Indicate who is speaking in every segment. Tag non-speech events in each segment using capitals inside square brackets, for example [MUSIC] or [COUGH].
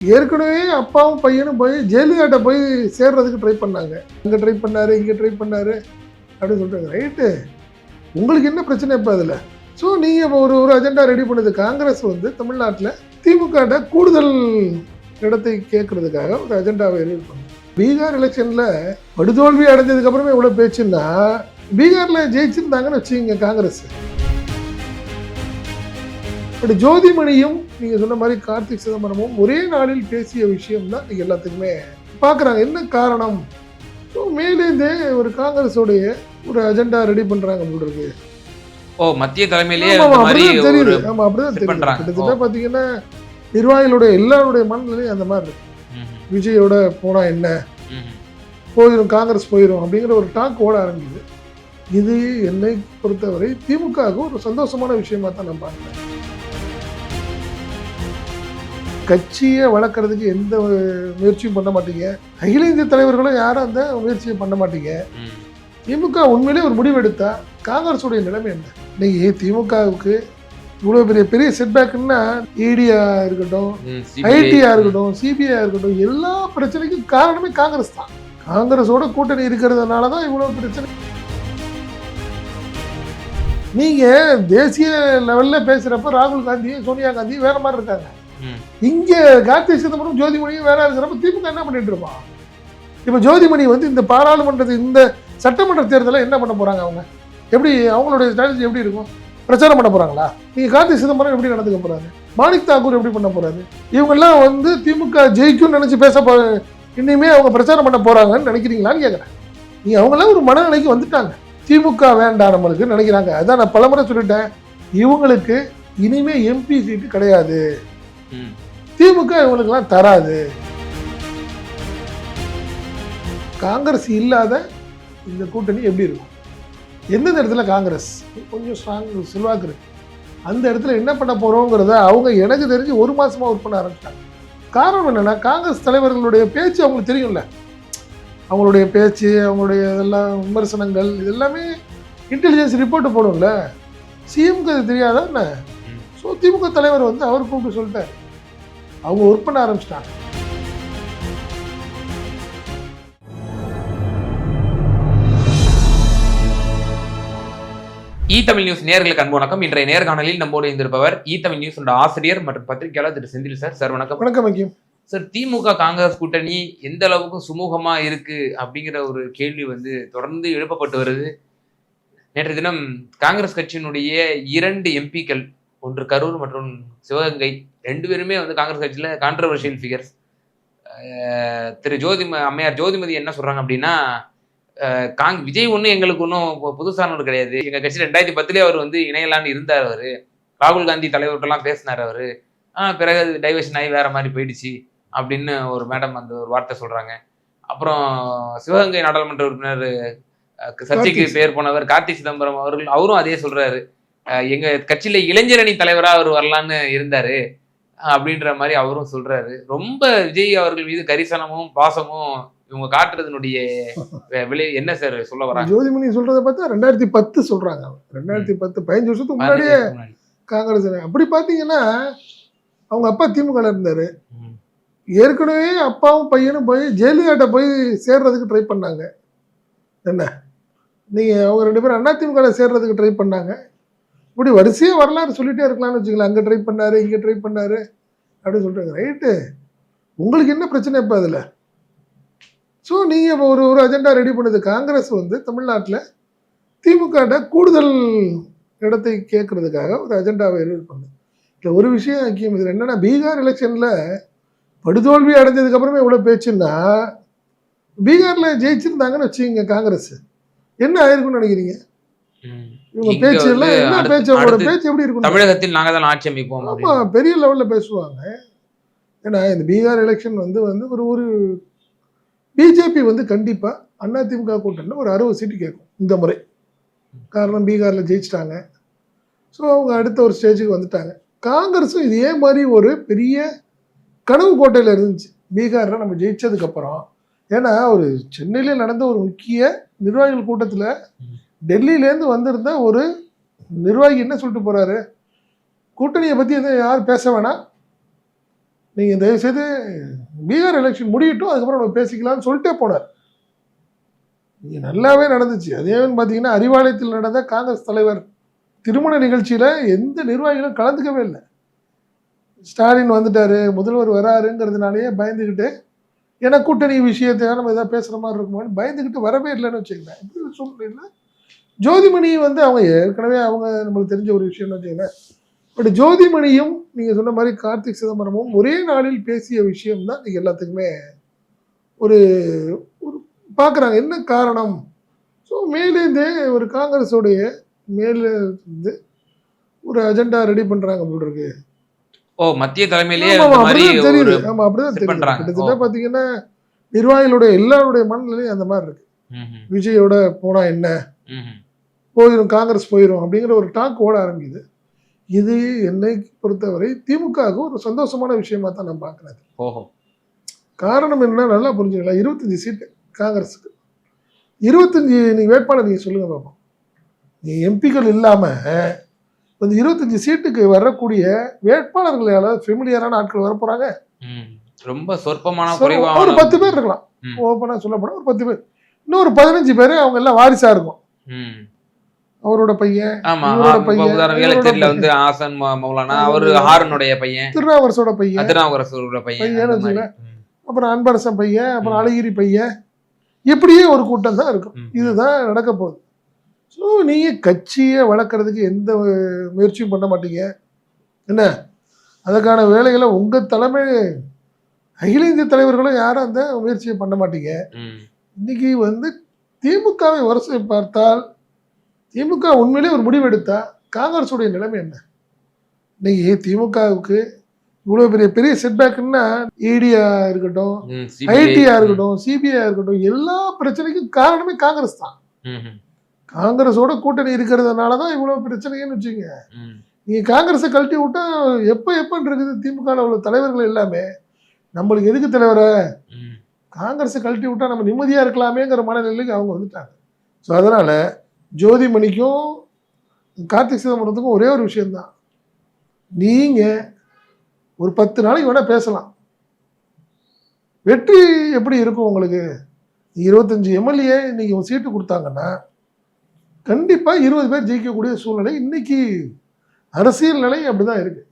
Speaker 1: ஏற்கனவே அப்பாவும் பையனும் போய் ஜெயலலிதாட்ட போய் சேர்றதுக்கு ட்ரை பண்ணாங்க. அங்கே ட்ரை பண்ணார் இங்கே ட்ரை பண்ணாரு அப்படின்னு சொல்கிறாங்க ரைட்டு. உங்களுக்கு என்ன பிரச்சனை இப்போ அதில்? ஸோ நீங்கள் இப்போ ஒரு ஒரு அஜெண்டா ரெடி பண்ணது காங்கிரஸ் வந்து தமிழ்நாட்டில் திமுகட்ட கூடுதல் இடத்தை கேட்கறதுக்காக ஒரு அஜெண்டாவை ரெடி பண்ணும் பீகார் எலெக்ஷனில் படுதோல்வி அடைஞ்சதுக்கப்புறமே இவ்வளோ பேச்சுன்னா பீகாரில் ஜெயிச்சிருந்தாங்கன்னு வச்சுக்கோங்க காங்கிரஸ். பட் ஜோதிமணியும் நீங்க சொன்ன மாதிரி கார்த்திக் சிதம்பரமும் ஒரே நாளில் பேசிய விஷயம் தான் நீங்க எல்லாத்துக்குமே பார்க்குறாங்க. என்ன காரணம்? ஸோ மேலேருந்தே ஒரு காங்கிரஸோடைய ஒரு அஜெண்டா ரெடி பண்றாங்க போல
Speaker 2: ஓ மத்திய தலைமையிலேயே
Speaker 1: தெரியுது.
Speaker 2: ஒரு
Speaker 1: ஆமா அப்படிதான் தெரியுது. கிட்டத்தட்ட. பாத்தீங்கன்னா நிர்வாகிகளுடைய எல்லாருடைய மனநிலையும் அந்த மாதிரி இருக்கு. விஜயோட போனா என்ன. போயிடும் காங்கிரஸ் போயிடும் அப்படிங்கிற ஒரு டாக் ஓட ஆரம்பிக்குது. இது என்னை பொறுத்தவரை திமுகவுக்கு ஒரு சந்தோஷமான விஷயமா தான் நான் பார்க்கிறேன். கட்சியை வளர்க்கறதுக்கு எந்த முயற்சியும் பண்ண மாட்டீங்க அகில இந்திய தலைவர்களும் யாரும் அந்த முயற்சியை பண்ண மாட்டீங்க. திமுக உண்மையிலே ஒரு முடிவு எடுத்தா காங்கிரஸுடைய நிலைமை என்ன இன்னைக்கு திமுகவுக்கு இவ்வளோ பெரிய பெரிய செட்பேக்குன்னா இடியா இருக்கட்டும்
Speaker 2: ம், CBI.
Speaker 1: ஐடியா இருக்கட்டும் சிபிஐ இருக்கட்டும் எல்லா பிரச்சனைக்கும் காரணமே காங்கிரஸ் தான் காங்கிரஸோட கூட்டணி இருக்கிறதுனால தான் இவ்வளோ பிரச்சனை நீங்க தேசிய லெவல்ல பேசுறப்ப ராகுல் காந்தியும் சோனியா காந்தியும் வேற மாதிரி இருக்காங்க. இங்கே கார்த்தி சிதம்பரம் ஜோதிமணியும் வேற இருக்கிறப்ப திமுக என்ன பண்ணிட்டு இருப்பான் இப்போ ஜோதிமணி வந்து இந்த பாராளுமன்றத்து இந்த சட்டமன்ற தேர்தலில் என்ன பண்ண போறாங்க அவங்க? எப்படி அவங்களுடைய ஸ்ட்ராட்டஜி எப்படி இருக்கும்? பிரச்சாரம் பண்ண போறாங்களா? நீங்கள் கார்த்தி சிதம்பரம் எப்படி நடந்துக்க போகிறாரு மாணிக் தாக்கூர் எப்படி பண்ண போகிறாரு இவங்கெல்லாம் வந்து திமுக ஜெயிக்கும்னு நினச்சி பேச போ இனிமே அவங்க பிரச்சாரம் பண்ண போகிறாங்கன்னு நினைக்கிறீங்களான்னு கேட்குறேன் நீ அவங்களாம் ஒரு மனநிலைக்கு வந்துட்டாங்க. திமுக வேண்டாம் நம்மளுக்கு நினைக்கிறாங்க. அதான் நான் பலமுறை சொல்லிட்டேன். இவங்களுக்கு இனிமே எம்பி சீட்டு கிடையாது. திமுக இவங்களுக்கெல்லாம் தராது. காங்கிரஸ் இல்லாத இந்த கூட்டணி எப்படி இருக்கும்? எந்தெந்த இடத்துல காங்கிரஸ்? கொஞ்சம் ஸ்ட்ராங் செல்வாக்கு இருக்கு. அந்த இடத்துல என்ன பண்ண போறோங்கிறத அவங்க எனக்கு தெரிஞ்சு ஒரு மாசமா ஒர்க் பண்ண ஆரம்பிச்சிட்டாங்க. காரணம் என்னன்னா காங்கிரஸ் தலைவர்களுடைய பேச்சு அவங்களுக்கு தெரியும்ல. அவங்களுடைய பேச்சு அவங்களுடைய இதெல்லாம் விமர்சனங்கள் இது எல்லாமே இன்டெலிஜென்ஸ் ரிப்போர்ட் போடும்ல சிஎம்க்கு அது தெரியாதா என்ன. ஸோ திமுக தலைவர் வந்து அவர் கூப்பிட்டு சொல்லிட்டாரு. அவங்க ஒர்க் பண்ண ஆரம்பிச்சிட்டாங்க.
Speaker 2: இ தமிழ் நியூஸ் நேர்களுக்கு அன்பு வணக்கம். இன்றைய நேர்காணலில் நம்மோடு இருந்திருப்பவர் இ தமிழ் நியூஸ் ஆசிரியர் மற்றும் பத்திரிகையாளர் திரு செந்தில் சார். சார் வணக்கம்.
Speaker 1: வணக்கம் வக்கியம்
Speaker 2: சார் திமுக காங்கிரஸ் கூட்டணி எந்த அளவுக்கு சுமூகமா இருக்கு அப்படிங்கிற ஒரு கேள்வி வந்து தொடர்ந்து எழுப்பப்பட்டு வருது. நேற்று தினம் காங்கிரஸ் கட்சியினுடைய இரண்டு எம்பிக்கள் ஒன்று கரூர் மற்றும் சிவகங்கை ரெண்டு பேருமே வந்து காங்கிரஸ் கட்சியில கான்ட்ரவர்ஷியல் ஃபிகர்ஸ் திரு ஜோதிம அம்மையார் ஜோதிமதி என்ன சொல்றாங்க அப்படின்னா காங் விஜய் ஒன்றும் எங்களுக்கு ஒன்றும் புதுசானவர் கிடையாது. எங்க கட்சி ரெண்டாயிரத்தி பத்துலேயே அவர் வந்து இணையலான்னு இருந்தார் அவரு. ராகுல் காந்தி தலைவர்கிட்டலாம் பேசினார் அவரு. பிறகு டைவர்ஷன் ஆகி வேற மாதிரி போயிடுச்சு அப்படின்னு ஒரு மேடம் அந்த ஒரு வார்த்தை சொல்றாங்க. அப்புறம் சிவகங்கை நாடாளுமன்ற உறுப்பினர் சர்ச்சைக்கு. பேர் போனவர் கார்த்திக் சிதம்பரம் அவர்கள் அவரும் அதே சொல்றாரு. அஹ், எங்க கட்சியில இளைஞரணி தலைவரா அவர் வரலான்னு இருந்தாரு. அப்படின்ற மாதிரி அவரும் சொல்றாரு. ரொம்ப விஜய் அவர்கள் மீது கரிசனமும் பாசமும் இவங்க காட்டுறதுனுடைய வி- விளை என்ன சார் சொல்ல வராங்க?
Speaker 1: ஜோதிமணி சொல்றதை பார்த்தா ரெண்டாயிரத்தி பத்து சொல்றாங்க ரெண்டாயிரத்தி பத்து பதினஞ்சு வருஷத்துக்கு முன்னாடியே
Speaker 2: முன்னாடி.
Speaker 1: காங்கிரஸ் அப்படி பார்த்தீங்கன்னா அவங்க அப்பா திமுக இருந்தாரு. ஏற்கனவே அப்பாவும் பையனும் போய் ஜெயலலிதாட்ட போய் சேர்றதுக்கு ட்ரை பண்ணாங்க. என்ன? நீங்க அவங்க ரெண்டு பேரும் அண்ணா திமுக சேர்றதுக்கு ட்ரை பண்ணாங்க. இப்படி வரிசையாக வரலாறு சொல்லிட்டே இருக்கலாம்னு வச்சுக்கலாம் அங்கே ட்ரை பண்ணாரு இங்கே ட்ரை பண்ணாரு. அப்படின்னு சொல்கிறாங்க ரைட்டு உங்களுக்கு என்ன பிரச்சனை இப்போ அதில்? ஸோ நீங்கள் இப்போ ஒரு ஒரு அஜெண்டா ரெடி பண்ணது காங்கிரஸ் வந்து தமிழ்நாட்டில் திமுகட்ட கூடுதல் இடத்தை கேட்குறதுக்காக ஒரு அஜெண்டாவை ரெடி பண்ணுது இல்லை ஒரு விஷயம் முக்கியம் இதில் பீகார் எலெக்ஷனில் படுதோல்வி அடைஞ்சதுக்கப்புறமே இவ்வளோ பேச்சுன்னா பீகாரில் ஜெயிச்சிருந்தாங்கன்னு வச்சுக்கோங்க காங்கிரஸ். என்ன ஆயிருக்குன்னு நினைக்கிறீங்க?
Speaker 2: தமிழகத்தில் நாங்க தான் ஆட்சி அமைப்போம்
Speaker 1: ஆமா. பெரிய லெவல்ல பேசுவாங்க. ஏன்னா இந்த பீகார் எலெக்ஷன் வந்து வந்து ஒரு ஒரு பிஜேபி வந்து கண்டிப்பா அதிமுக கூட்டணியில் ஒரு அறுபது சீட்டு கேட்கும் இந்த முறை. காரணம் பீகார்ல ஜெயிச்சிட்டாங்க. ஸோ அவங்க அடுத்த ஒரு ஸ்டேஜுக்கு வந்துட்டாங்க. காங்கிரஸும் இதே மாதிரி ஒரு பெரிய கனவு கோட்டையில் இருந்துச்சு. பீகாரில் நம்ம ஜெயிச்சதுக்கு அப்புறம். ஏன்னா ஒரு சென்னையில நடந்த ஒரு முக்கிய நிர்வாகிகள் கூட்டத்தில் டெல்லியிலேருந்து வந்திருந்த ஒரு நிர்வாகி என்ன சொல்லிட்டு போகிறாரு கூட்டணியை பற்றி எதுவும் யாரும் பேச வேணாம். நீங்கள் தயவுசெய்து பீகார் எலெக்ஷன் முடியட்டும் அதுக்கப்புறம் நம்ம பேசிக்கலாம்னு சொல்லிட்டே போனார். இங்கே நல்லாவே நடந்துச்சு. அதேன்னு பார்த்தீங்கன்னா அறிவாலயத்தில் நடந்த காங்கிரஸ் தலைவர் திருமண நிகழ்ச்சியில் எந்த நிர்வாகிகளும் கலந்துக்கவே இல்லை. ஸ்டாலின் வந்துட்டார் முதல்வர் வராருங்கிறதுனாலேயே பயந்துக்கிட்டு ஏன்னா கூட்டணி விஷயத்தை நம்ம எதாவது பேசுகிற மாதிரி இருக்குமான்னு பயந்துக்கிட்டு வரவே இல்லைன்னு வச்சுக்கலாம் இப்படி ஒரு சூழ்நிலை ஜோதிமணி வந்து அவங்க ஏற்கனவே அவங்க நம்மளுக்கு தெரிஞ்ச ஒரு விஷயம்னு வச்சுக்கங்களேன். பட் ஜோதிமணியும் நீங்கள் சொன்ன மாதிரி கார்த்திக் சிதம்பரமும் ஒரே நாளில் பேசிய விஷயம் தான் எல்லாத்துக்குமே ஒரு ஒரு பார்க்குறாங்க என்ன காரணம்? ஸோ மேலேருந்தே ஒரு காங்கிரஸோடைய மேலே இருந்து ஒரு அஜெண்டா ரெடி பண்ணுறாங்க போல் இருக்கு.
Speaker 2: ஓ மத்திய தலைமையிலேயே
Speaker 1: அப்படிதான் தெரியுது. ஆமா அப்படிதான் தெரியுது. கிட்டத்தட்ட. பார்த்தீங்கன்னா நிர்வாகிகளுடைய எல்லாருடைய மனநிலையும் அந்த மாதிரி இருக்கு. விஜயோட போனா என்ன. போயிடும் காங்கிரஸ் போயிடும் அப்படிங்கிற ஒரு டாக் ஓட ஆரம்பிக்குது. இது என்னை பொறுத்தவரை திமுகவுக்கு ஒரு சந்தோஷமான விஷயமா தான் நான் பார்க்குறேன்.
Speaker 2: ஓஹோ.
Speaker 1: காரணம் என்ன நல்லா புரிஞ்சுக்கலாம் இருபத்தஞ்சி சீட்டு காங்கிரஸுக்கு. இருபத்தஞ்சி நீங்கள் வேட்பாளர் நீங்கள் சொல்லுங்க பார்ப்போம் நீ எம்பிக்கள் இல்லாமல் இந்த இருபத்தஞ்சி சீட்டுக்கு வரக்கூடிய வேட்பாளர்கள் யாராவது ஃபெமிலியரான ஆட்கள் வர போகிறாங்க.
Speaker 2: ரொம்ப சொற்பமான
Speaker 1: ஒரு பத்து பேர் இருக்கலாம். ஓப்பனாக சொல்லப்போனால் ஒரு பத்து பேர். இன்னொரு பதினஞ்சு பேர் அவங்க எல்லாம் வாரிசாக இருக்கும். அவரோட பையன்
Speaker 2: ஆமா
Speaker 1: பையன்,
Speaker 2: உதாரணம் வேளச்சேரியில
Speaker 1: பையன்.
Speaker 2: வந்து ஆசன் மௌ- மௌலானா
Speaker 1: ஆமா,
Speaker 2: அவரு
Speaker 1: ஆமா.
Speaker 2: ஹாரனுடைய பையன்
Speaker 1: திருநாவரசோட பையன். அப்புறம் அன்பரசன் பையன் அப்புறம். அழகிரி பையன் இப்படியே ஒரு கூட்டம் தான் இருக்கும். இதுதான் நடக்க போகுது ஸோ நீங்கள் கட்சியை வளர்க்குறதுக்கு எந்த முயற்சியும் பண்ண மாட்டீங்க என்ன அதுக்கான வேலைகளை உங்கள் தலைமை அகில இந்திய தலைவர்களும் யாரும் அந்த முயற்சியை பண்ண மாட்டீங்க. இன்னைக்கு வந்து திமுகவை வரிசை பார்த்தால் திமுக உண்மையிலே ஒரு முடிவு எடுத்தா காங்கிரஸுடைய நிலைமை என்ன இன்னைக்கு திமுகவுக்கு இவ்வளோ பெரிய பெரிய செட்பேக்குன்னா இடியா இருக்கட்டும்
Speaker 2: ம். CBI.
Speaker 1: ஐடியா இருக்கட்டும் சிபிஐ இருக்கட்டும் எல்லா பிரச்சனைக்கும் காரணமே காங்கிரஸ் தான். காங்கிரஸோட கூட்டணி இருக்கிறதுனால தான் இவ்வளோ பிரச்சனைன்னு வச்சுங்க
Speaker 2: ம்.
Speaker 1: நீங்கள் காங்கிரஸை கழட்டி விட்டா எப்போ எப்போன்னு இருக்குது திமுகவில் உள்ள தலைவர்கள் எல்லாமே நம்மளுக்கு எதுக்கு தலைவரை. காங்கிரஸை கழட்டி விட்டா நம்ம நிம்மதியாக இருக்கலாமேங்கிற மனநிலைக்கு அவங்க வந்துட்டாங்க ஸோ அதனால் ஜோதிமணிக்கும் கார்த்திக் சிதம்பரத்துக்கும் ஒரே ஒரு விஷயம்தான். நீங்கள் ஒரு பத்து நாளைக்கு வேணால் பேசலாம். வெற்றி எப்படி இருக்கும் உங்களுக்கு? இருபத்தஞ்சி எம்எல்ஏ இன்றைக்கி சீட்டு கொடுத்தாங்கன்னா கண்டிப்பாக இருபது பேர் ஜெயிக்கக்கூடிய சூழ்நிலை இன்றைக்கி அரசியல் நிலை அப்படி தான் இருக்குது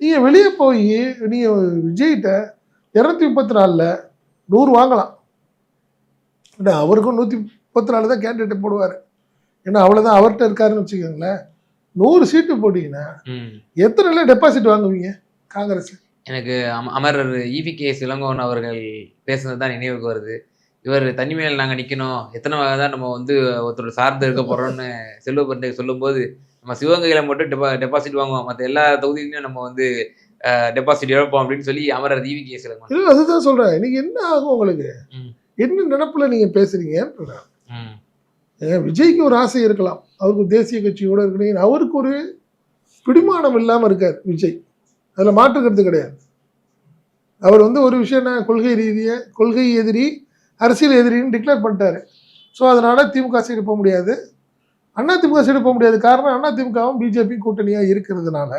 Speaker 1: நீங்கள் வெளியே போய் நீங்கள் விஜய்கிட்ட இரநூத்தி முப்பத்தி நாலில் நூறு வாங்கலாம். அவருக்கும் நூற்றி முப்பத்தி நாலு தான் கேண்டிடேட் போடுவார். ஏன்னா அவ்வளோதான் அவர்கிட்ட இருக்காருன்னு வச்சுக்கோங்களேன். நூறு சீட்டு போட்டிங்கன்னா
Speaker 2: ம்.
Speaker 1: எத்தனை டெபாசிட் வாங்குவீங்க காங்கிரஸ்
Speaker 2: எனக்கு அம- அமரர் இவி கே. இளங்கோவன் அவர்கள் பேசுனது தான் நினைவுக்கு வருது. இவர் தனிமையில் நாங்க நிக்கணும். எத்தனை வகை தான் நம்ம வந்து ஒருத்தர் சார்ந்து இருக்க போறோம்னு செல்வ பெருந்தை சொல்லும்போது நம்ம சிவகங்கையில மட்டும் டெபா டெபாசிட் வாங்குவோம். மற்ற எல்லா தொகுதியிலையும் நம்ம வந்து டெபாசிட் இழப்போம் அப்படின்னு சொல்லி அமரர் இவி கே. இளங்கோவன்
Speaker 1: இல்லை அதுதான் சொல்கிறேன் இன்னைக்கு என்ன ஆகும் உங்களுக்கு. என்ன நினப்பில் நீங்கள். ஏன் விஜய்க்கு ஒரு ஆசை இருக்கலாம். அவருக்கு தேசிய கட்சியோடு இருக்கணும். அவருக்கு ஒரு பிடிமானம் இல்லாமல் இருக்கார் விஜய். அதில் மாற்றுக்கிறது கிடையாது. அவர் வந்து ஒரு விஷயம் என்ன? கொள்கை ரீதியை கொள்கை எதிரி அரசியல் எதிரின்னு டிக்ளேர் பண்ணிட்டாரு. ஸோ அதனால் திமுக சைடு போக முடியாது. அண்ணா திமுக சைடு போக முடியாது. காரணம் அண்ணா திமுகவும் பிஜேபி கூட்டணியாக இருக்கிறதுனால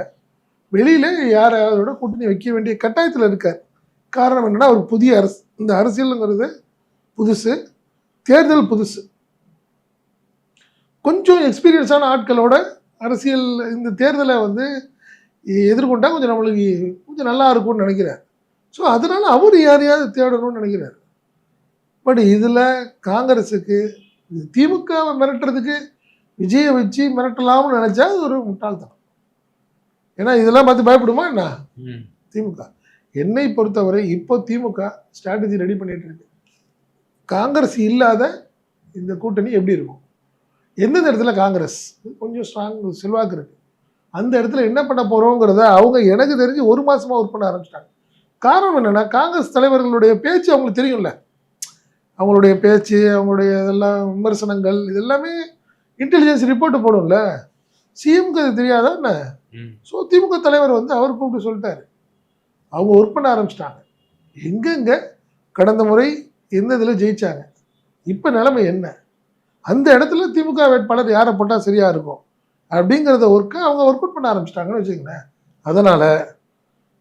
Speaker 1: வெளியில் யாராவதோட கூட்டணி வைக்க வேண்டிய கட்டாயத்தில் இருக்கார். காரணம் என்னென்னா அவர் புதிய அரசு. இந்த அரசியலுங்கிறது புதுசு. தேர்தல் புதுசு. கொஞ்சம் எக்ஸ்பீரியன்ஸான ஆட்களோட அரசியல் இந்த தேர்தலை வந்து எதிர்கொண்டா கொஞ்சம் நம்மளுக்கு கொஞ்சம் நல்லா இருக்கும்னு நினைக்கிறார் ஸோ அதனால அவர் யாரையாவது தேடணும்னு நினைக்கிறார். பட் இதில் காங்கிரஸுக்கு இது திமுகவை மிரட்டுறதுக்கு விஜயை வச்சு மிரட்டலாம்னு நினச்சா அது ஒரு முட்டாள்தனம். ஏன்னா இதெல்லாம் பார்த்து பயப்படுமா என்ன. திமுக. என்னை பொறுத்தவரை இப்போ திமுக ஸ்ட்ராட்டஜி ரெடி பண்ணிட்டு இருக்கு. காங்கிரஸ் இல்லாத இந்த கூட்டணி எப்படி இருக்கும்? எந்தெந்த இடத்துல காங்கிரஸ்? கொஞ்சம் ஸ்ட்ராங் செல்வாக்கு இருக்கு. அந்த இடத்துல என்ன பண்ண போறோங்கிறத அவங்க எனக்கு தெரிஞ்சு ஒரு மாசமா ஒர்க் பண்ண ஆரம்பிச்சிட்டாங்க. காரணம் என்னன்னா காங்கிரஸ் தலைவர்களுடைய பேச்சு அவங்களுக்கு தெரியும்ல. அவங்களுடைய பேச்சு அவங்களுடைய இதெல்லாம் விமர்சனங்கள் இதெல்லாமே இன்டெலிஜென்ஸ் ரிப்போர்ட் போடும்ல. சிஎம்க்கு அது தெரியாதா என்ன. ஸோ திமுக தலைவர் வந்து அவர் கூப்பிட்டு சொல்லிட்டாரு. அவங்க ஒர்க் பண்ண ஆரம்பிச்சிட்டாங்க. எங்கெங்க கடந்த முறை எந்த இதில் ஜெயிச்சாங்க? இப்போ நிலைமை என்ன? அந்த இடத்துல திமுக வேட்பாளர் யாரை போட்டால் சரியாக இருக்கும்? அப்படிங்கிறத ஒர்க்கை அவங்க ஒர்க் அவுட் பண்ண ஆரம்பிச்சிட்டாங்கன்னு வச்சுக்கங்களேன். அதனால்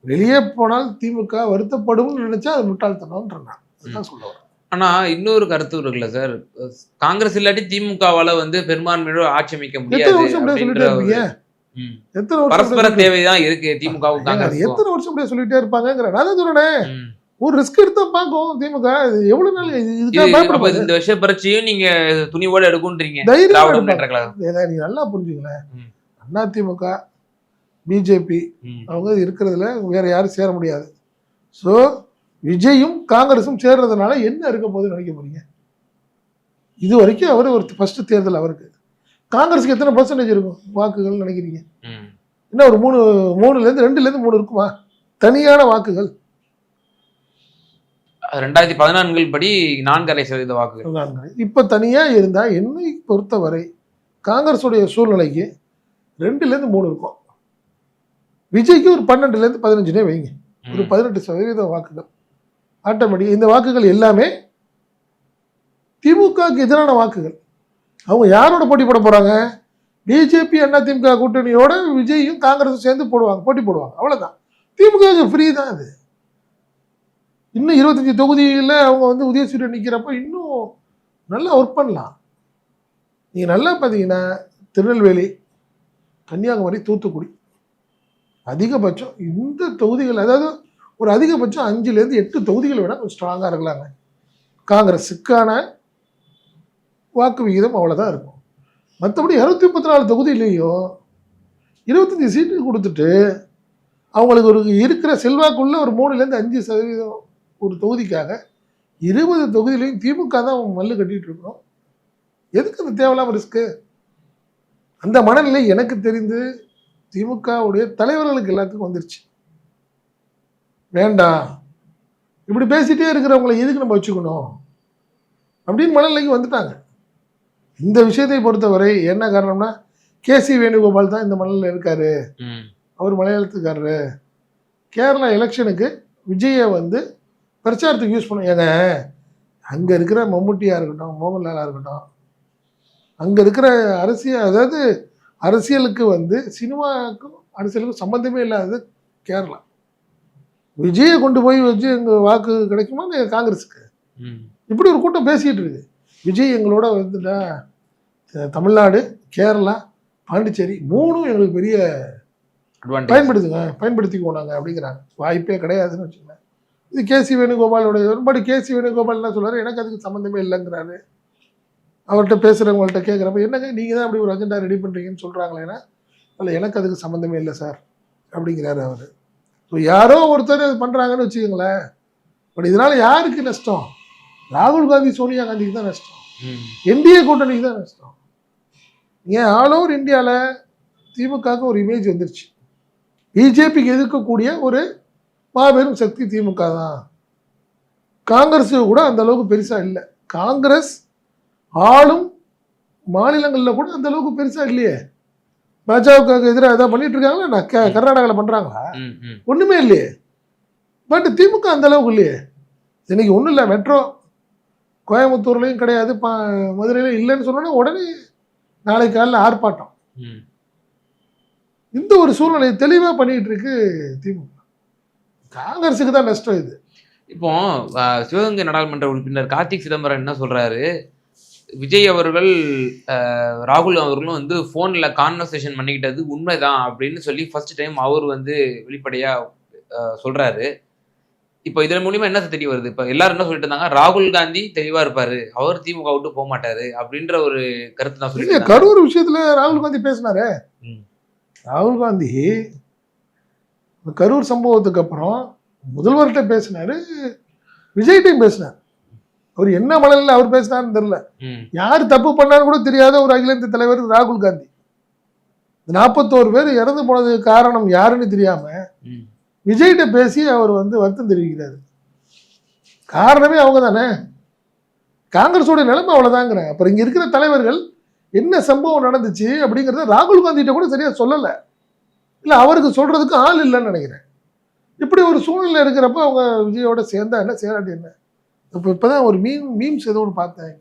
Speaker 1: வெளியே போனால் திமுக வருத்தப்படும்னு நினைச்சா அது முட்டாள்தனம்ன்ற நான். அதுதான் சொல்ல வரேன்.
Speaker 2: ஆனா இன்னொரு கருத்து இருக்குல்ல சார். காங்கிரஸ் இல்லாட்டி திமுகவால வந்து பெரும்பான்மையோட ஆட்சி அமைக்க முடியாது
Speaker 1: இருப்பீங்க. எத்தனை வருஷம்
Speaker 2: தேவைதான் இருக்கு காங்கிரஸ்
Speaker 1: எத்தனை வருஷம் சொல்லிட்டே இருப்பாங்கங்கிற நான் சொல்றேன். ஒரு ரிஸ்க் எடுத்தா பார்க்கும் திமுக. இது எவ்வளவு நாள் இது- இதுக்காக
Speaker 2: இந்த விஷய பரீட்சையும் நீங்க துணிவோட எடுக்குன்றீங்க.
Speaker 1: தைரியம் நல்லா புரிஞ்சுங்களேன்
Speaker 2: ம்.
Speaker 1: அதிமுக பிஜேபி. அவங்க இருக்கிறதுல வேற யாரும் சேர முடியாது. ஸோ விஜயும் காங்கிரஸும் சேர்றதுனால என்ன இருக்க போகுதுன்னு நினைக்க போறீங்க? இது வரைக்கும் அவர் ஒரு ஃபர்ஸ்ட் தேர்தல் அவருக்கு. காங்கிரஸுக்கு எத்தனை பர்சன்டேஜ் இருக்கும் வாக்குகள் நினைக்கிறீங்க. என்ன ஒரு மூணு மூணுலேருந்து ரெண்டுலேருந்து மூணு இருக்குமா? தனியான வாக்குகள்.
Speaker 2: ரெண்டாயிரத்தி பதினான்கில் படி நான்கரை சதவீத வாக்குகள்.
Speaker 1: நான்கு இப்போ தனியாக இருந்தால் என்னை பொறுத்தவரை காங்கிரஸுடைய சூழ்நிலைக்கு ரெண்டுலேருந்து மூணு இருக்கும். விஜய்க்கு ஒரு பன்னெண்டுலேருந்து பதினஞ்சுனே வைங்க. ஒரு. பதினெட்டு சதவீத வாக்குகள். ஆட்டோமேட்டிக் இந்த வாக்குகள் எல்லாமே திமுகவுக்கு எதிரான வாக்குகள். அவங்க யாரோட போட்டி போட போறாங்க? பிஜேபி அண்ணா திமுக கூட்டணியோட விஜயும் காங்கிரஸும் சேர்ந்து போடுவாங்க போட்டி போடுவாங்க. அவ்வளவுதான். திமுக ஃப்ரீ தான் அது. இன்னும் இருபத்தஞ்சி தொகுதியில் அவங்க வந்து உதயசூரியன் நிற்கிறப்ப இன்னும் நல்லா ஒர்க் பண்ணலாம். நீங்கள் நல்லா பார்த்தீங்கன்னா திருநெல்வேலி கன்னியாகுமரி தூத்துக்குடி அதிகபட்சம் இந்த தொகுதிகள் அதாவது ஒரு அதிகபட்சம் அஞ்சுலேருந்து எட்டு தொகுதிகள் வேணால் கொஞ்சம் ஸ்ட்ராங்காக இருக்கலாங்க. காங்கிரஸுக்கான வாக்கு விகிதம் அவ்வளோதான் இருக்கும். மற்றபடி இரநூத்தி முப்பத்தி நாலு தொகுதியிலையும் இருபத்தஞ்சி சீட்டு கொடுத்துட்டு அவங்களுக்கு ஒரு இருக்கிற செல்வாக்குள்ள ஒரு மூணுலேருந்து அஞ்சு சதவீதம் ஒரு தொகுதிக்காக இருபது தொகுதியிலையும் திமுக தான் மல்லு கட்டிட்டு இருக்கிறோம். எதுக்கு அந்த தேவையில்லாம ரிஸ்க்கு அந்த மனநிலை எனக்கு தெரிந்து திமுகவுடைய தலைவர்களுக்கு எல்லாத்துக்கும் வந்துருச்சு. வேண்டாம். இப்படி பேசிட்டே இருக்கிறவங்களை எதுக்கு நம்ம வச்சுக்கணும்? அப்படின்னு மனநிலைக்கு வந்துட்டாங்க. இந்த விஷயத்தை பொறுத்தவரை என்ன காரணம்னா கேசி வேணுகோபால் தான் இந்த மனநிலையில் இருக்காரு. அவர் மலையாளத்துக்காரரு. கேரளா எலெக்ஷனுக்கு விஜயை வந்து பிரச்சாரத்துக்கு யூஸ் பண்ண ஏங்க அங்கே இருக்கிற மம்முட்டியாக இருக்கட்டும் மோகன்லாலாக இருக்கட்டும் அங்கே இருக்கிற அரசியல் அதாவது அரசியலுக்கு வந்து சினிமாவுக்கும் அரசியலுக்கும் சம்மந்தமே இல்லாதது கேரளா. விஜயை கொண்டு போய் வச்சு எங்கள் வாக்கு கிடைக்குமா இல்ல காங்கிரஸுக்கு. இப்படி ஒரு கூட்டம் பேசிகிட்டு இருக்கு. விஜய் எங்களோட வந்துட்டா தமிழ்நாடு கேரளா பாண்டிச்சேரி மூணும் எங்களுக்கு பெரிய. பயன்படுத்துங்க பயன்படுத்திக்குவோம் நாங்கள் அப்படிங்கிறாங்க. வாய்ப்பே கிடையாதுன்னு வச்சுக்கோங்க இது கேசி வேணுகோபாலோடைய ஒருபடி கேசி வேணுகோபால் என்ன சொல்றாரு எனக்கு அதுக்கு சம்மந்தமே இல்லைங்கிறாரு. அவர்கிட்ட பேசுகிறவங்கள்ட்ட கேட்குறப்ப என்னங்க நீங்கள் தான் அப்படி ஒரு அஜெண்டா ரெடி பண்ணுறீங்கன்னு சொல்கிறாங்களேன்னா அதில் எனக்கு அதுக்கு சம்மந்தமே இல்லை சார் அப்படிங்கிறாரு அவர். ஸோ யாரோ ஒருத்தர் அது பண்ணுறாங்கன்னு வச்சுக்கோங்களேன். பட் இதனால் யாருக்கு நஷ்டம்? ராகுல் காந்தி சோனியா காந்திக்கு தான் நஷ்டம். என்டிஏ கூட்டணிக்கு தான் நஷ்டம். ஏன் ஆல் ஓவர் இந்தியாவில் திமுகவுக்கு ஒரு இமேஜ் வந்துருச்சு. பிஜேபிக்கு எதிர்க்கக்கூடிய ஒரு மாபெரும் சக்தி திமுக தான். காங்கிரஸ் கூட அந்த அளவுக்கு பெருசா இல்லை. காங்கிரஸ் ஆளும் மாநிலங்களில் கூட அந்த அளவுக்கு பெருசா இல்லையே. பாஜகவுக்கு எதிராக எதாவது பண்ணிட்டு இருக்காங்களா? நான் கர்நாடகாவில் பண்றாங்களா?
Speaker 2: ம். ம்.
Speaker 1: ஒண்ணுமே இல்லையே. பட் திமுக அந்த அளவுக்கு இல்லையே. இன்னைக்கு ஒன்றும் இல்லை. மெட்ரோ கோயம்புத்தூர்லையும் கிடையாது. பா மதுரையிலும் இல்லைன்னு சொன்னோன்னா உடனே நாளை காலையில் ஆர்ப்பாட்டம். இந்த ஒரு சூழ்நிலையை தெளிவாக பண்ணிட்டு இருக்கு திமுக. காங்கிரஸுக்கு தான் நஷ்டம் இது.
Speaker 2: இப்போ சிவகங்கை நாடாளுமன்ற உறுப்பினர் கார்த்திக் சிதம்பரம் என்ன சொல்றாரு? விஜய் அவர்கள் ராகுல் அவர்களும் வந்து ஃபோன்ல கான்வர்சேஷன் பண்ணிக்கிட்டது உண்மைதான் அப்படின்னு சொல்லி ஃபர்ஸ்ட் டைம் அவர் வந்து வெளிப்படையா அஹ், சொல்றாரு. இப்போ இதன் மூலியமா என்ன தெரிய வருது? இப்போ எல்லாரும் என்ன சொல்லிட்டு இருந்தாங்க? ராகுல் காந்தி தெளிவா இருப்பாரு. அவர் திமுக விட்டு போக மாட்டாரு அப்படின்ற ஒரு கருத்து
Speaker 1: இல்லையா
Speaker 2: இருந்தாங்க.
Speaker 1: கரூர் விஷயத்துல ராகுல் காந்தி பேசினாரே. ராகுல் காந்தி இந்த கரூர் சம்பவத்துக்கு அப்புறம் முதல்வர்கிட்ட பேசினாரு விஜய்கிட்டையும் பேசினார். அவர் என்ன மனநிலையில் அவர் பேசினாருன்னு தெரியல. யார் தப்பு பண்ணான்னு கூட தெரியாத ஒரு அகில இந்திய தலைவர் ராகுல் காந்தி. நாற்பத்தோரு பேர் இறந்து போனதுக்கு காரணம் யாருன்னு தெரியாம. விஜய்கிட்ட பேசி அவர் வந்து வருத்தம் தெரிவிக்கிறாரு. காரணமே அவங்க தானே. காங்கிரஸோட நிலைமை அவ்வளோதாங்கிறேன் அப்புறம் இங்கே இருக்கிற தலைவர்கள் என்ன சம்பவம் நடந்துச்சு அப்படிங்கிறத ராகுல் காந்திகிட்ட கூட சரியா சொல்லலை. இல்லை அவருக்கு சொல்றதுக்கு ஆள் இல்லைன்னு நினைக்கிறேன். இப்படி ஒரு சூழ்நிலை இருக்கிறப்ப அவங்க விஜயோட சேர்ந்தா என்ன சேராட்டி என்ன? இப்போ இப்போதான் ஒரு மீம் மீம்ஸ் ஏதோ ஒன்று பார்த்தேன்.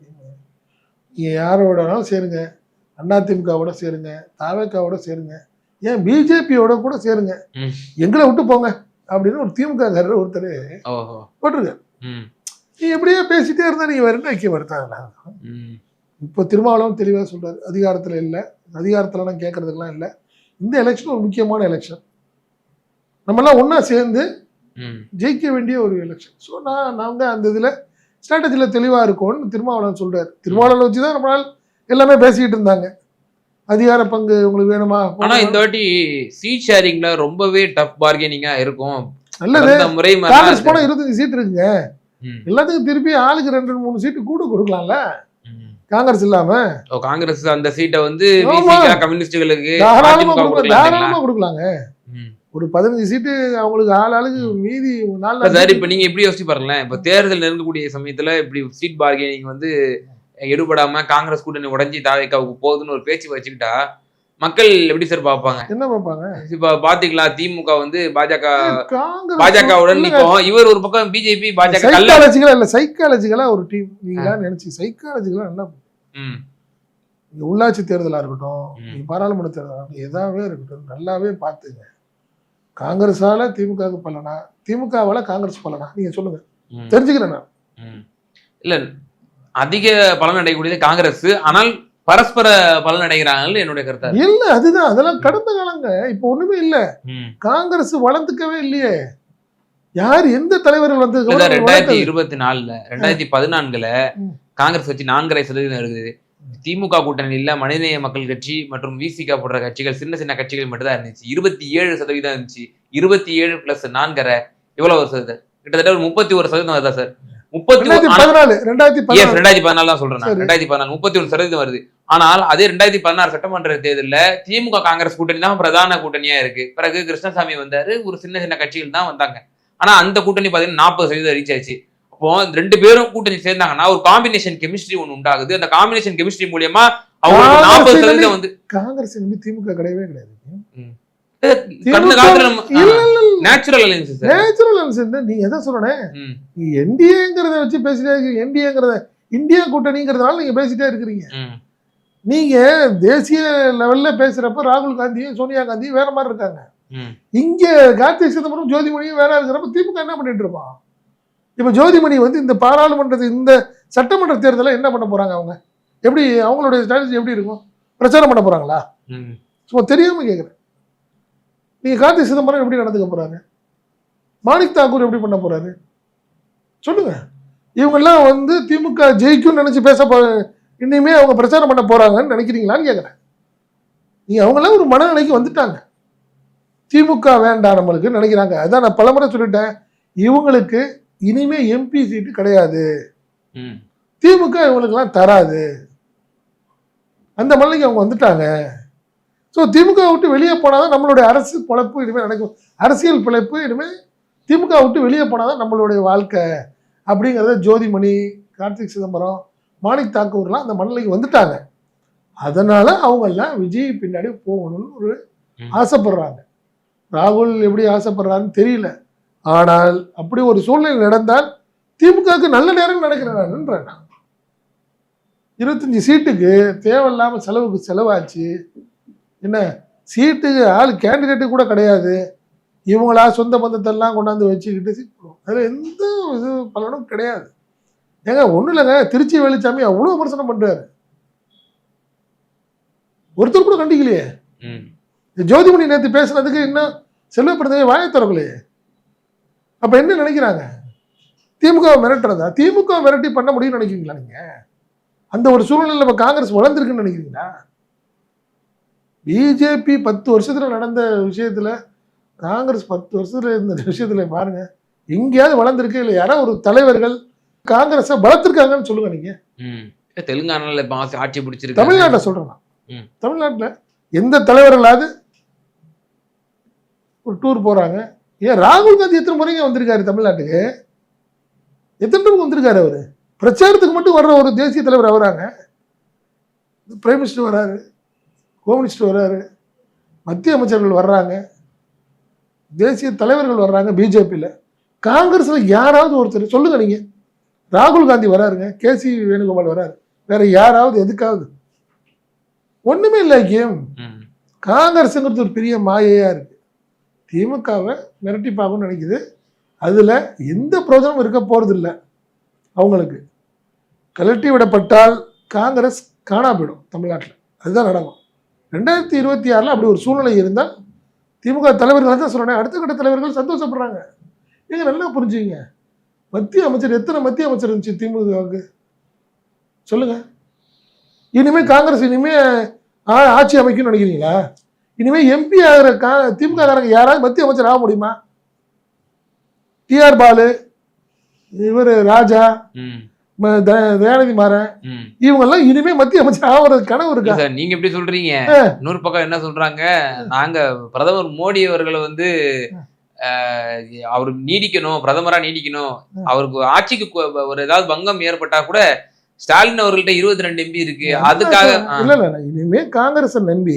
Speaker 1: நீங்கள் யாரோடனாலும் சேருங்க. அதிமுகவோட சேருங்க. தாவேக்காவோட சேருங்க. ஏன் பிஜேபியோட கூட சேருங்க. எங்களை விட்டு போங்க. அப்படின்னு ஒரு திமுக ஒருத்தர் போட்டிருக்காரு.
Speaker 2: ம்.
Speaker 1: நீ எப்படியே பேசிட்டே இருந்தா நீங்க வேற என்ன ஐக்கியம் வருத்தாங்களா இப்போ திருமாவளவன் தெளிவாக சொல்றாரு. அதிகாரத்தில் இல்லை. அதிகாரத்துலலாம் கேட்கறதுக்கெல்லாம் இல்லை. இந்த எலெக்ஷன் ஒரு முக்கியமான எலெக்ஷன் நம்மலாம் ஒன்றா சேர்ந்து ஜெயிக்க வேண்டிய ஒரு எலெக்ஷன் ஸோ நான் நாங்கள் அந்த இதில் ஸ்ட்ராட்டஜியில் தெளிவாக இருக்கோம்னு திருமாவளவன் சொல்றாரு. திருமாவளவன் வச்சு தான் நம்மளால் எல்லாமே பேசிக்கிட்டு இருந்தாங்க. அதிகார பங்கு உங்களுக்கு வேணுமா?
Speaker 2: ஆனா இந்த வாட்டி சீட் ஷேரிங்ல ரொம்பவே டஃப் பார்கெனிங்கா இருக்கும்.
Speaker 1: நல்லது.
Speaker 2: முறை
Speaker 1: காங்கிரஸ் போனால் இருபத்தஞ்சு சீட் இருக்குங்க. எல்லாத்துக்கும் திருப்பி ஆளுக்கு ரெண்டு மூணு சீட்டு கூட கொடுக்கலாம்ல. காங்கிரஸ் இல்லாம?
Speaker 2: ஓ, காங்கிரஸ் அந்த சீட்டை வந்து கம்யூனிஸ்டுகளுக்கு
Speaker 1: தாராளமா கொடுக்கலாங்க. ஒரு பதினஞ்சு சீட்டு அவங்களுக்கு ஆள் ஆளுக்கு மீதி
Speaker 2: இப்ப
Speaker 1: நாலு
Speaker 2: சார் இப்ப நீங்க எப்படி யோசிச்சு பாருங்களேன். இப்ப தேர்தல் நெருங்கக்கூடிய சமயத்துல இப்படி சீட் பார்கெனிங் வந்து எடுபடாம காங்கிரஸ் கூட்டணி உடைஞ்சி தாவேக்காவுக்கு போகுதுன்னு ஒரு பேச்சு வச்சுக்கிட்டா மக்கள் எப்படி சார் பார்ப்பாங்க?
Speaker 1: என்ன பார்ப்பாங்க?
Speaker 2: இப்ப பாத்தீங்களா திமுக வந்து பாஜக பாஜகவுடன். நிக்கும் இவர் ஒரு பக்கம் பிஜேபி பாஜக
Speaker 1: சைக்காலஜிக்கலா இல்ல சைக்காலஜிக்கலா ஒரு டீம் நீங்களா நினைச்சு சைக்காலஜிக்கலா என்ன உள்ளாட்சி தேர்தலா இருக்கட்டும். நீங்க பாராளுமன்ற தேர்தலா எதாவே இருக்கட்டும் நல்லாவே பார்த்துங்க. காங்கிரஸால திமுகவுக்கு பலனா? திமுகவால காங்கிரஸ் பலனா? நீங்க சொல்லுங்க. தெரிஞ்சுக்கிறேன் நான்.
Speaker 2: இல்ல அதிக பலன் அடையக்கூடியது காங்கிரஸ். ஆனால் பரஸ்பர பலன் அடைகிறாங்கன்னு என்னுடைய கருத்தா.
Speaker 1: இல்ல அதுதான். அதெல்லாம் கடந்த காலங்க. இப்ப ஒண்ணுமே இல்ல. காங்கிரஸ் வளர்ந்துக்கவே இல்லையே. யார் எந்த தலைவர்கள் வந்து
Speaker 2: ரெண்டாயிரத்தி இருபத்தி நாலுல ரெண்டாயிரத்தி பதினான்குல. காங்கிரஸ் கட்சி நான்கரை சதவீதம் இருக்குது. திமுக கூட்டணியில மனிதநேய மக்கள் கட்சி மற்றும் விசிகா போன்ற கட்சிகள் சின்ன சின்ன கட்சிகள் மட்டும் தான் இருந்துச்சு. இருபத்தி ஏழு சதவீதம் இருந்துச்சு. இருபத்தி ஏழு பிளஸ் நான்கரை எவ்வளவு வருது சார் கிட்டத்தட்ட ஒரு முப்பத்தி ஒரு சதவீதம் வருதா சார்? முப்பத்தி
Speaker 1: ரெண்டாயிரத்தி
Speaker 2: ஒரு
Speaker 1: பதினாலு. ரெண்டாயிரத்தி பதினாலு
Speaker 2: தான் சொல்றேன். ரெண்டாயிரத்தி பதினாலு முப்பத்தி ஒரு சதவீதம் வருது. ஆனால் அதே ரெண்டாயிரத்தி பதினாறு சட்டமன்ற தேர்தல்ல திமுக காங்கிரஸ் கூட்டணி தான் பிரதான கூட்டணியா இருக்கு. பிறகு கிருஷ்ணசாமி வந்தாரு ஒரு சின்ன சின்ன கட்சிகள் தான் வந்தாங்க. ஆனா அந்த கூட்டணி பாத்தீங்கன்னா நாற்பது சதவீதம் ரீச் ஆயிடுச்சு. அப்போ ரெண்டு பேரும் கூட்டணி சேர்ந்தாங்கன்னா ஒரு காம்பினேஷன் கெமிஸ்ட்ரி ஒன்று உண்டாகுது. அந்த காம்பினேஷன் கெமிஸ்ட்ரி மூலியமா
Speaker 1: காங்கிரஸ்
Speaker 2: நாற்பது சதவீதம் வந்து
Speaker 1: காங்கிரஸ் திமுக கிடையவே கிடையாது.
Speaker 2: கடந்த காலத்துல நேச்சுரல் அலையன்ஸ் சார்
Speaker 1: நேச்சுரல் அன்சென்ட் நீ எதை சொல்றேன்? நீ என்டிஏங்கிறத வச்சு பேசிட்டே இருக்கீங்க. என்டிஏங்கிறத இந்தியா கூட்டணிங்கிறதுனால நீங்க பேசிட்டே இருக்கிறீங்க.
Speaker 2: ம்,
Speaker 1: நீங்க தேசிய லெவல்ல பேசுறப்ப ராகுல் காந்தியும் சோனியா காந்தியும் வேற மாதிரி இருக்காங்க. இங்க கார்த்திக் சிதம்பரம் ஜோதிமணியும் வேற இருக்கிறப்ப திமுக என்ன பண்ணிட்டு இருப்பான் இப்ப ஜோதிமணி வந்து இந்த பாராளுமன்றத்து இந்த சட்டமன்ற தேர்தலில் என்ன பண்ண போறாங்க அவங்க? எப்படி அவங்களுடைய ஸ்ட்ராட்டஜி எப்படி இருக்கும்? பிரச்சாரம் பண்ண போறாங்களா?
Speaker 2: ம்.
Speaker 1: சும்மா தெரியாம கேட்குறேன் நீங்க கார்த்திக் சிதம்பரம் எப்படி நடந்துக்க போறாங்க மாணிக் தாக்கூர் எப்படி பண்ண போறாரு? சொல்லுங்க. இவங்கெல்லாம் வந்து திமுக ஜெயிக்கும்னு நினைச்சு பேச போ இனிமே அவங்க பிரச்சாரம் பண்ண போறாங்கன்னு நினைக்கிறீங்களான்னு கேட்குறேன் நீங்க அவங்கெல்லாம் ஒரு மனநிலைக்கு வந்துட்டாங்க. திமுக வேண்டாம் நம்மளுக்கு நினைக்கிறாங்க. அதான் நான் பலமுறை சொல்லிட்டேன். இவங்களுக்கு இனிமே எம்பி சீட்டு கிடையாது. திமுக இவங்களுக்கெல்லாம் தராது. அந்த மலைக்கு அவங்க வந்துட்டாங்க. ஸோ திமுக விட்டு வெளியே போனால் தான் நம்மளுடைய அரசு பொழப்பு இனிமேல் நடக்கும். அரசியல் பிழைப்பு இனிமேல் திமுக விட்டு வெளியே போனால் தான் நம்மளுடைய வாழ்க்கை அப்படிங்கிறத ஜோதிமணி கார்த்திக் சிதம்பரம் மாணிக் தாக்கூர்லாம் அந்த மண்ணிலைக்கு வந்துட்டாங்க. அதனால அவங்கெல்லாம் விஜய் பின்னாடி போகணும்னு ஒரு. ஆசைப்படுறாங்க. ராகுல் எப்படி ஆசைப்படுறாருன்னு தெரியல. ஆனால் அப்படி ஒரு சூழ்நிலை நடந்தால் திமுகவுக்கு நல்ல நேரம் நடக்கிறேன் நான் இருபத்தஞ்சி சீட்டுக்கு தேவையில்லாம செலவுக்கு செலவாச்சு. என்ன? சீட்டுக்கு ஆள் கேண்டிடேட்டு கூட கிடையாது. இவங்களா சொந்த பந்தத்தெல்லாம் கொண்டாந்து வச்சுக்கிட்டு சீட் போடுவோம் அதில் எந்த இது பலனும் கிடையாது. ஏங்க ஒன்றும் இல்லைங்க. திருச்சி வெளிச்சாமி அவ்வளோ விமர்சனம் பண்ணுறாரு ஒருத்தர் கூட கண்டிக்கலையே. ஜோதிமணி நேற்று பேசுனதுக்கு இன்னும் செல்வ பிறந்தவை வாயை திறக்கலையே. அப்ப என்ன நினைக்கிறாங்க? திமுக மிரட்டுறதா? திமுக மிரட்டி பண்ண முடியும்னு நினைக்கிறீங்களா நீங்க? அந்த ஒரு சூழ்நிலையில் இப்ப காங்கிரஸ் வளர்ந்துருக்குன்னு நினைக்கிறீங்களா? பிஜேபி பத்து வருஷத்துல நடந்த விஷயத்துல காங்கிரஸ் பத்து வருஷத்துல இருந்த விஷயத்துல பாருங்க எங்கேயாவது வளர்ந்துருக்கு இல்லை யாராவது ஒரு தலைவர்கள் காங்கிரஸை வளர்த்துருக்காங்கன்னு சொல்லுங்க நீங்க.
Speaker 2: தெலுங்கானால ஆட்சி- பிடிச்சிருக்கு
Speaker 1: தமிழ்நாட்டை சொல்றேன். தமிழ்நாட்டுல எந்த தலைவர்களாவது ஒரு டூர் போறாங்க. ஏன் ராகுல் காந்தி எத்தனை முறைங்க வந்திருக்காரு தமிழ்நாட்டுக்கு? எத்தனை டைம் வந்திருக்காரு அவரு? பிரச்சாரத்துக்கு மட்டும் வர்ற ஒரு தேசிய தலைவர் அவராங்க. பிரைம் மினிஸ்டர் வராரு ஹோம் மினிஸ்டர் வராரு மத்திய அமைச்சர்கள் வர்றாங்க. தேசிய தலைவர்கள் வர்றாங்க பிஜேபியில் காங்கிரஸ்ல யாராவது ஒருத்தர் சொல்லுங்க நீங்க. ராகுல் காந்தி வராருங்க கேசி வேணுகோபால் வராரு. வேற யாராவது எதுக்காவது? ஒண்ணுமே இல்லை ஐக்கியம்.
Speaker 2: ம்.
Speaker 1: காங்கிரஸுங்கிறது ஒரு பெரிய மாயையா இருக்கு. திமுகவை மிரட்டி பார்க்கணும்னு நினைக்குது. அதில் எந்த பிரயோஜனமும் இருக்க போகிறதில்ல அவங்களுக்கு. கலட்டி விடப்பட்டால் காங்கிரஸ் காணா போயிடும் தமிழ்நாட்டில். அதுதான் நடக்கும். ரெண்டாயிரத்தி இருபத்தி ஆறில் அப்படி ஒரு சூழ்நிலை இருந்தால் திமுக தலைவர்கள் தான் சொல்கிறேன் அடுத்த கட்ட தலைவர்கள் சந்தோஷப்படுறாங்க. நீங்க நல்லா புரிஞ்சுங்க மத்திய அமைச்சர் எத்தனை மத்திய அமைச்சர் இருந்துச்சு திமுகவுக்கு? சொல்லுங்க. இனிமே காங்கிரஸ் இனிமே ஆட்சி அமைக்கும்னு நினைக்கிறீங்களா? இனிமே எம்பி ஆகிற கா திமுக காரங்க யாராவது மத்திய அமைச்சர் ஆக முடியுமா? டிஆர் பாலு இவர் ராஜா தயாநிதி மாறன்
Speaker 2: ம்.
Speaker 1: இவங்கெல்லாம் இனிமே மத்திய அமைச்சர் ஆகிறது கனவு இருக்கா?
Speaker 2: நீங்க எப்படி சொல்றீங்க? இன்னொரு பக்கம் என்ன சொல்றாங்க? நாங்க பிரதமர் மோடி அவர்களை வந்து அவர் நீடிக்கணும் பிரதமரா நீடிக்கணும். அவருக்கு ஆட்சிக்கு ஒரு ஏதாவது பங்கம் ஏற்பட்டா கூட ஸ்டாலின் அவர்கள்ட்ட இருபத்தி ரெண்டு எம்பி இருக்கு அதுக்காக
Speaker 1: இல்ல இல்ல இனிமே காங்கிரஸை நம்பி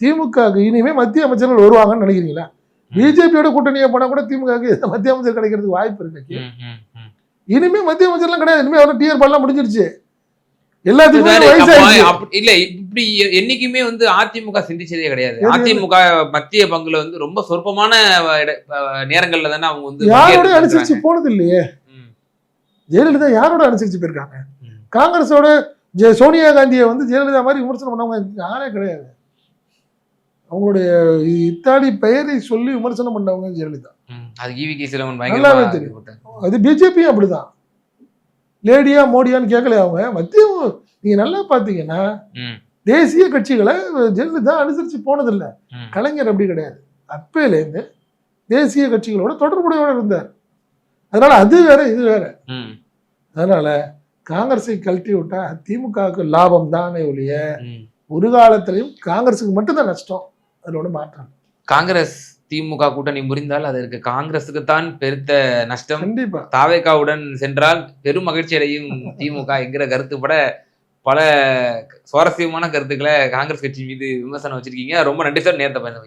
Speaker 1: திமுகவுக்கு இனிமே மத்திய அமைச்சர்கள் வருவாங்கன்னு நினைக்கிறீங்களா? பிஜேபியோட கூட்டணியை போனா கூட திமுகவுக்கு [LAUGHS] மத்திய அமைச்சர் கிடைக்கிறதுக்கு வாய்ப்பு இருக்கு. இனிமே மத்திய அமைச்சர்லாம் கிடையாது. இனிமே அவர் டிஆர் பால்லாம் முடிஞ்சிருச்சு. எல்லாத்துக்குமே
Speaker 2: இல்ல இப்படி என்னைக்குமே வந்து அதிமுக சிந்திச்சதே கிடையாது. அதிமுக மத்திய பங்குல வந்து ரொம்ப சொற்பமான நேரங்கள்ல தானே அவங்க வந்து
Speaker 1: யாரோட அனுசரிச்சு. போனது இல்லையே ஜெயலலிதா யாரோட அனுசரிச்சு போயிருக்காங்க. காங்கிரஸோட சோனியா காந்தியை வந்து ஜெயலலிதா மாதிரி விமர்சனம் பண்ணவங்க யாரே கிடையாது. அவங்களுடைய இத்தாலி பெயரை சொல்லி விமர்சனம் பண்ணவங்க ஜெயலலிதா.
Speaker 2: அது ஈவி கே சிலவன்.
Speaker 1: அது பிஜேபியும் அப்படிதான். லேடியா மோடியான்னு கேட்கல அவங்க? மத்திய நீங்க நல்லா பாத்தீங்கன்னா தேசிய கட்சிகளை ஜெயலலிதா அனுசரிச்சு போனதில்ல. கலைஞர் அப்படி கிடையாது. அப்பையிலேருந்து தேசிய கட்சிகளோட தொடர்புடையோட இருந்தார். அதனால அது வேற இது வேற. அதனால காங்கிரஸை கழட்டி விட்டா திமுகவுக்கு லாபம் தானே ஒழிய. ஒரு காலத்திலையும் காங்கிரஸுக்கு மட்டும்தான் நஷ்டம். அதில் மாற்றம்.
Speaker 2: காங்கிரஸ் திமுக கூட்டணி முறிந்தால் அதற்கு காங்கிரசுக்கு தான் பெருத்த நஷ்டம். தாவேகாவுடன் சென்றால் பெரும் மகிழ்ச்சி அடையும் திமுக என்கிற கருத்துப்பட பல சுவாரஸ்யமான கருத்துக்களை காங்கிரஸ் கட்சி மீது விமர்சனம் வச்சிருக்கீங்க. ரொம்ப நன்றி சார். நேரத்தை பயணம்